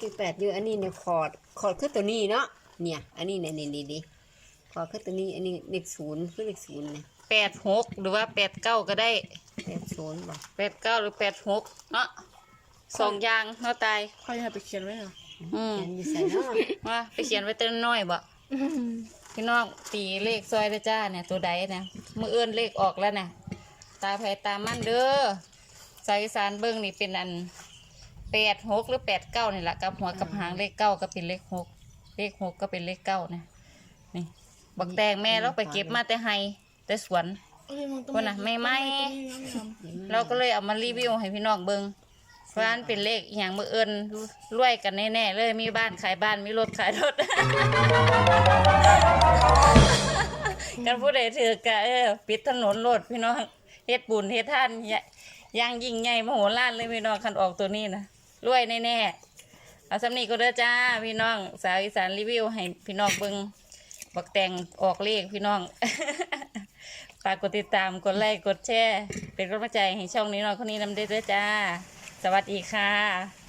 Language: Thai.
คือแปดอยู่อันนี้เนี่ยคอร์ดคอร์ดคือตัวนี้เนาะเนี่ย อันนี้เนี่ยนี่นี่นี่คอร์ดคือตัวนี้ อันนี้เลขศูนย์คือเลขศูนย์เนี่ยแปดหกหรือว่าแปดเก้าก็ได้แปดศูนย์บอกแปดเก้าหรือแปดหกเนาะสองอย่างเนาะตายค่อยให้ไปเขียนไว้เหรออืมเขียนอยู่ใส่เนาะว่าไปเขียนไว้เต้นน้อยบ่พี่น้องตีเลขซอยเด้อจ้าเนี่ยตัวใดเนี่ยมือเอื้นเลขออกแล้วเนี่ยตาไผตามันเด้อสายอีสานเบิ้งนี่เป็นอัน แปดหกหรือแปดเก้านี่แหละกับหัวกับหางเลขเก้าก็เป็นเลขหกเลขหกก็เป็นเลขเก้านะนี่บักแตงแม่เราไปเก็บมาแต่ไฮแต่สวนคนน่ะไม่ไหม้เราก็เลยเอามารีวิวให้พี่น้องเบิงเพราะฉะนั้นเป็นเลขอหย่างมือเอิญรวยกันแน่ๆเลยมีบ้านขายบ้านมีรถขายรถกันผู้ใดถือกะเออปิดถนนรถพี่น้องเฮ็ดบุญเฮ็ดท่านใหญ่อยังยิ่งใหญ่มโหฬารเลยพี่น้องคันออกตัวนี้นะ รวยแน่ๆเอาสำนีก็เด้อจ้า พี่น้อง สาวอีสานรีวิว ให้พี่น้องเบิงบักแต่งออกเลขพี่น้องฝากกดติดตามกดไลค์กดแชร์เป็นกำลังใจให้ช่องนี้น้องคนนี้นำได้ด้วยจ้า สวัสดีค่ะ